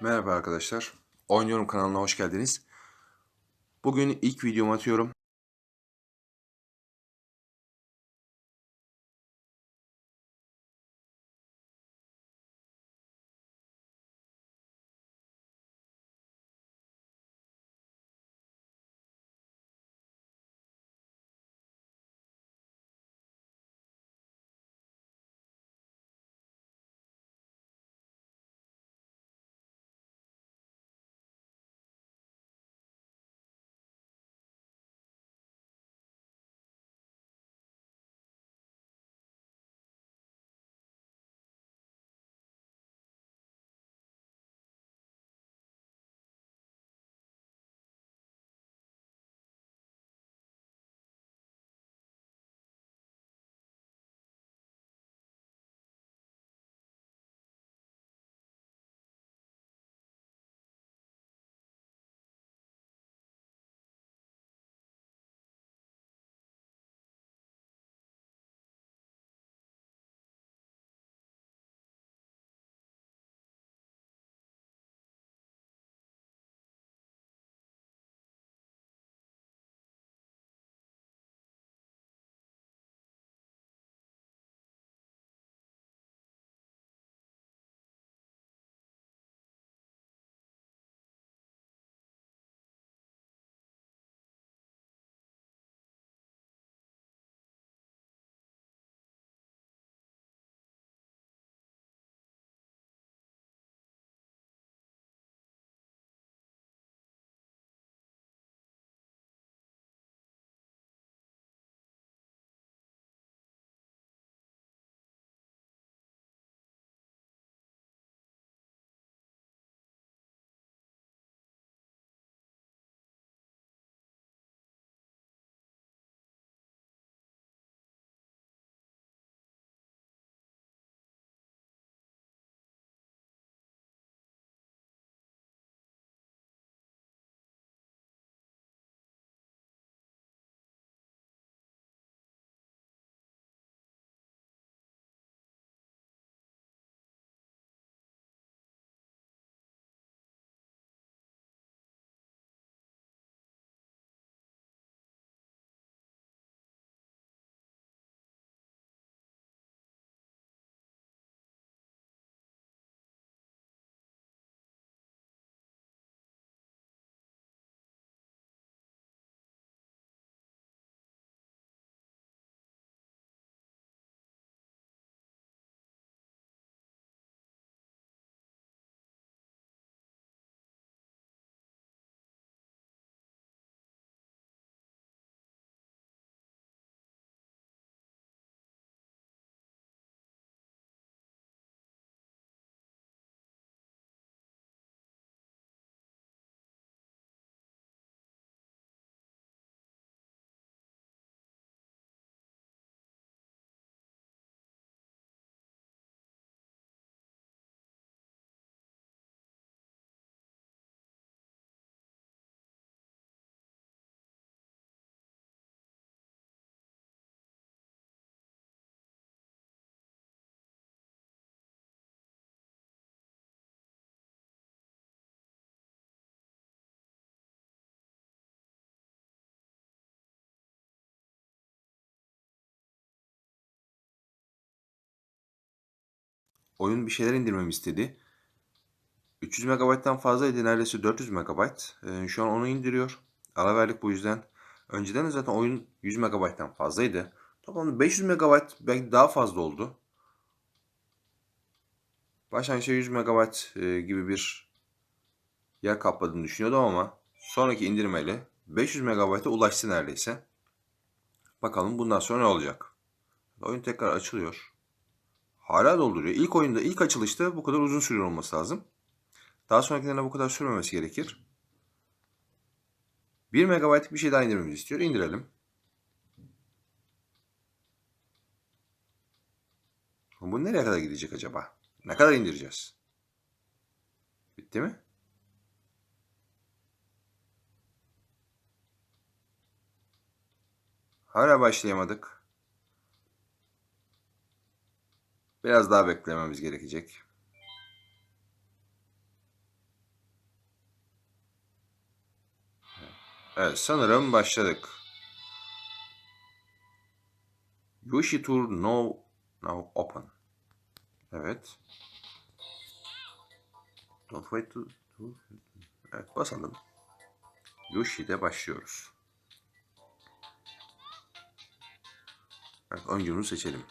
Merhaba arkadaşlar. Oynuyorum kanalına hoş geldiniz. Bugün ilk videomu atıyorum. Oyun bir şeyler indirmemi istedi. 300 MB'dan fazlaydı. Neredeyse 400 MB. Ee, şu an onu indiriyor. Ara verdik bu yüzden. Önceden de zaten oyun 100 MB'dan fazlaydı. Toplamda 500 MB belki daha fazla oldu. Başlangıçta 100 MB e, gibi bir yer kapladığını düşünüyordum ama sonraki indirmeyle 500 MB'a ulaştı neredeyse. Bakalım bundan sonra ne olacak. Oyun tekrar açılıyor. Hala dolduruyor. İlk oyunda, ilk açılışta bu kadar uzun sürüyor olması lazım. Daha sonrakilerine bu kadar sürmemesi gerekir. 1 MB'lık bir şey daha indirmemizi istiyor. İndirelim. Bu nereye kadar gidecek acaba? Ne kadar indireceğiz? Bitti mi? Hala başlayamadık. Biraz daha beklememiz gerekecek. Evet sanırım başladık. Yoshi Tour No Now Open. Evet. Don't wait to... to evet basalım. Yoshi'de başlıyoruz. Evet oyuncumuzu seçelim.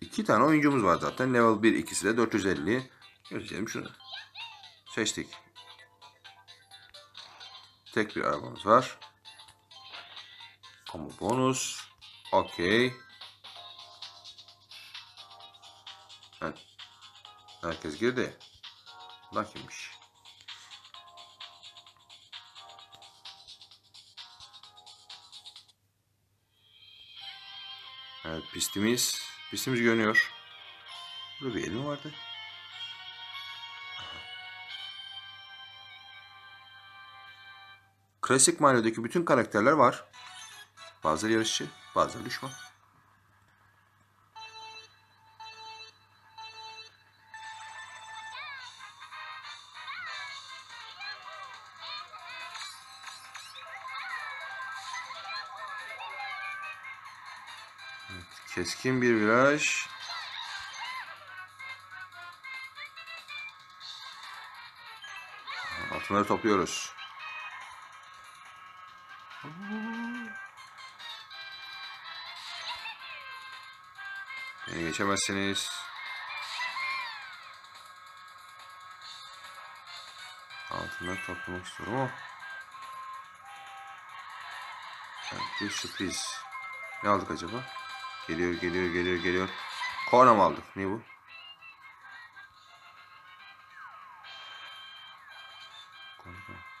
İki tane oyuncumuz var zaten. Level 1 ikisi de 450. Seçelim şunu. Seçtik. Tek bir arabamız var. Combo bonus. Okey. Herkes girdi. Bunlar? Evet pistimiz. Pistimiz görünüyor. Burada bir el mi vardı? Klasik Mario'daki bütün karakterler var. Bazıları yarışçı, bazıları düşman. Evet, keskin bir viraj. Altınları topluyoruz. Beni geçemezsiniz. Altınları toplamak istiyorum ama. Bir sürpriz. Ne aldık acaba? Geliyor, geliyor, geliyor, geliyor. Korna mı aldık? Ne bu?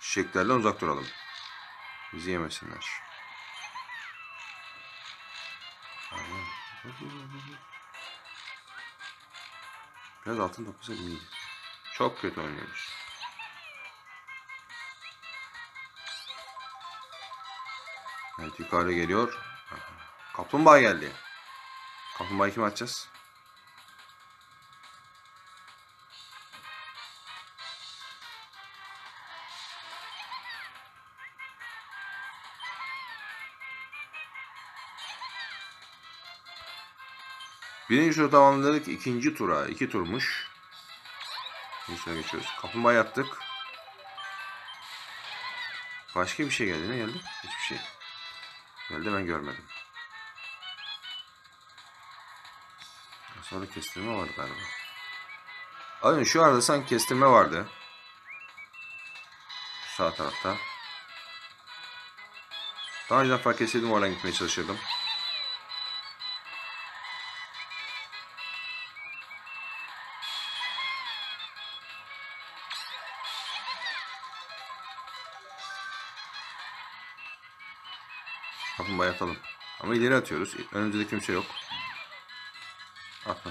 Çiçeklerden uzak duralım. Bizi yemesinler. Biraz altın toplasak iyiydi. Çok kötü oynuyoruz. Evet yukarı geliyor. Kaplumbağa geldi. Kaplumbağayı kim açacağız? Birinci tur tamamladık. ikinci tura. iki turmuş. İkinci tura geçiyoruz. Kaplumbağa attık. Başka bir şey geldi. Ne geldi? Hiçbir şey. Geldi ben görmedim. Sonra kestirme vardı galiba. Aynen şu arada sanki kestirme vardı. Şu sağ tarafta. Daha önceden fark etseydim oradan gitmeye çalışırdım. Kaplumbağa atalım. Ama ileri atıyoruz. Önümüzde de kimse yok.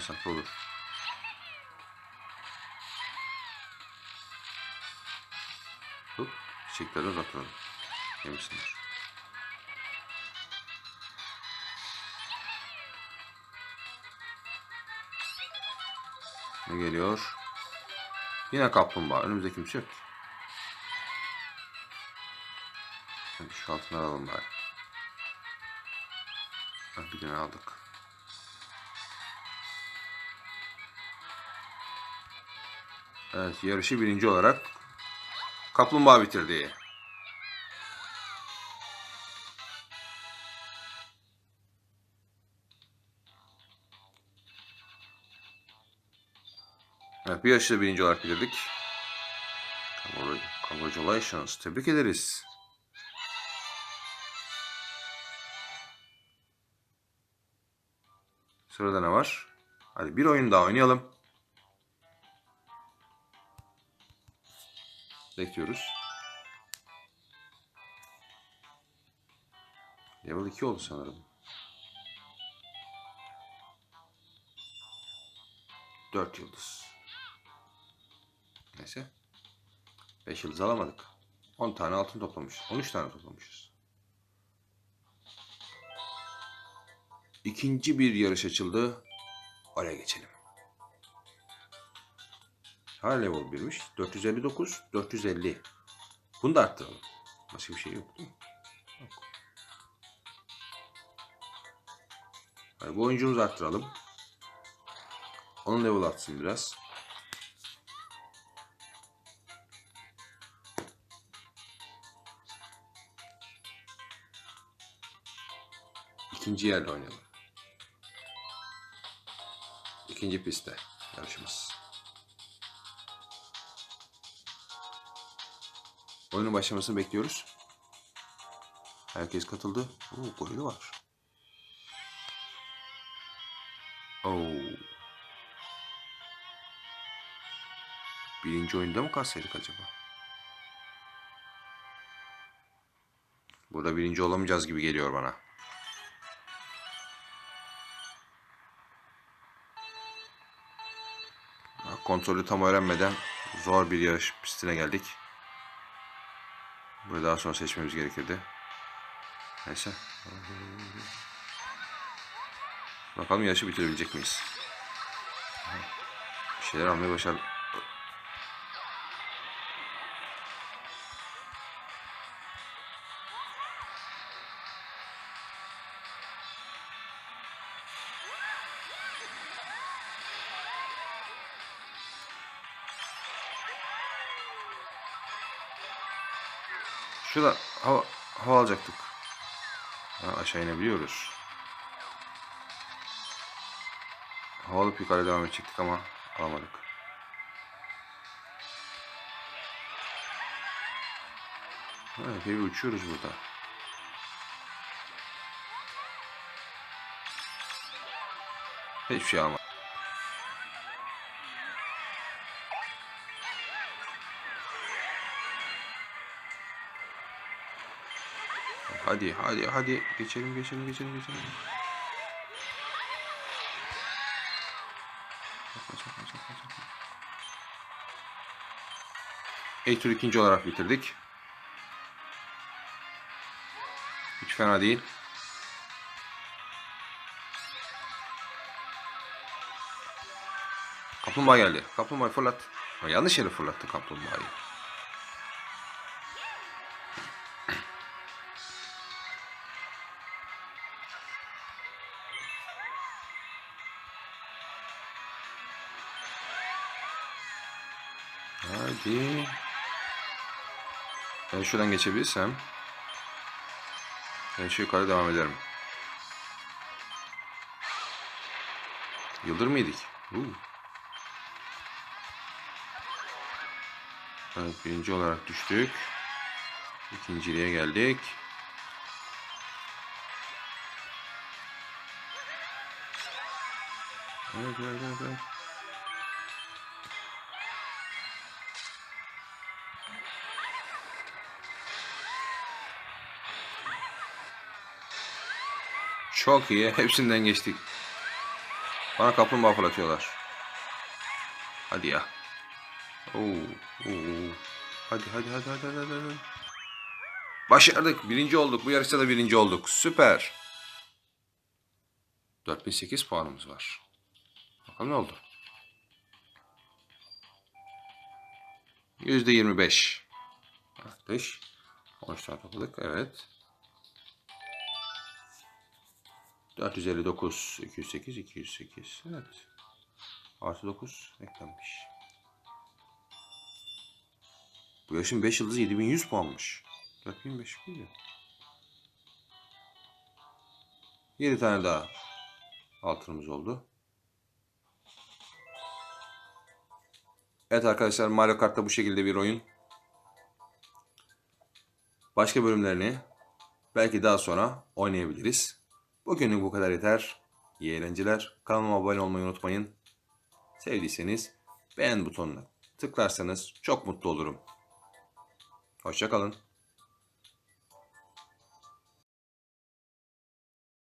Da olur. Hop. Çiçekleri uzatalım. Yemişsinler. Ne geliyor? Yine kaplumbağa. Önümüzde kimse yok. Şu altına alalım bari. Bir tane aldık. Evet yarışı birinci olarak Kaplumbağa bitirdi. Evet bir yarışı birinci olarak bitirdik. Congratulations. Tebrik ederiz. Sırada ne var? Hadi bir oyun daha oynayalım. Bekliyoruz. Level 2 oldu sanırım. 4 yıldız. Neyse. 5 yıldız alamadık. 10 tane altın toplamışız. 13 tane toplamışız. İkinci bir yarış açıldı. Oraya geçelim. Her level 1'miş. 459, 450. Bunu da arttıralım. Başka bir şey yok değil mi? Yok. Hadi bu oyuncumuzu arttıralım. Onun level artsın biraz. İkinci yerde oynayalım. İkinci pistte yarışımız. Oyunun başlamasını bekliyoruz. Herkes katıldı. Oo, golü var. Oo. Birinci oyunda mı kalsaydık acaba? Burada birinci olamayacağız gibi geliyor bana. Kontrolü tam öğrenmeden zor bir yarış pistine geldik. Burayı daha sonra seçmemiz gerekirdi. Neyse. Bakalım yarışı bitirebilecek miyiz? Bir şeyler almayı başardık. Şurada hava, hava alacaktık. Ha, aşağı inebiliyoruz. Hava alıp yukarı devam edecektik ama alamadık. Ha, epey uçuyoruz burada. Hiçbir şey almadık. Hadi hadi hadi geçelim geçelim geçelim geçelim. Çakma, ikinci olarak bitirdik. Hiç fena değil. Kaplumbağa geldi. Kaplumbağa fırlat. Yanlış yere fırlattı kaplumbağayı. Hadi. Ben şuradan geçebilirsem. Ben şu yukarı devam ederim. Yıldır mıydık? Uu. Evet, birinci olarak düştük. İkinciliğe geldik. Evet, evet, evet, evet. Çok iyi. Hepsinden geçtik. Bana kaplumbağa fırlatıyorlar. Hadi ya. Oo, oo. Hadi hadi hadi hadi hadi hadi. Başardık. Birinci olduk. Bu yarışta da birinci olduk. Süper. 4008 puanımız var. Bakalım ne oldu? %25. Artış. 13 tane topladık. Evet. 459, 208, 208. Evet. Artı 9 eklenmiş. Bu yaşın 5 yıldızı 7100 puanmış. 4500 miydi? 7 tane daha altınımız oldu. Evet arkadaşlar Mario Kart'ta bu şekilde bir oyun. Başka bölümlerini belki daha sonra oynayabiliriz. Bugünlük bu kadar yeter. İyi eğlenceler. Kanalıma abone olmayı unutmayın. Sevdiyseniz beğen butonuna tıklarsanız çok mutlu olurum. Hoşçakalın.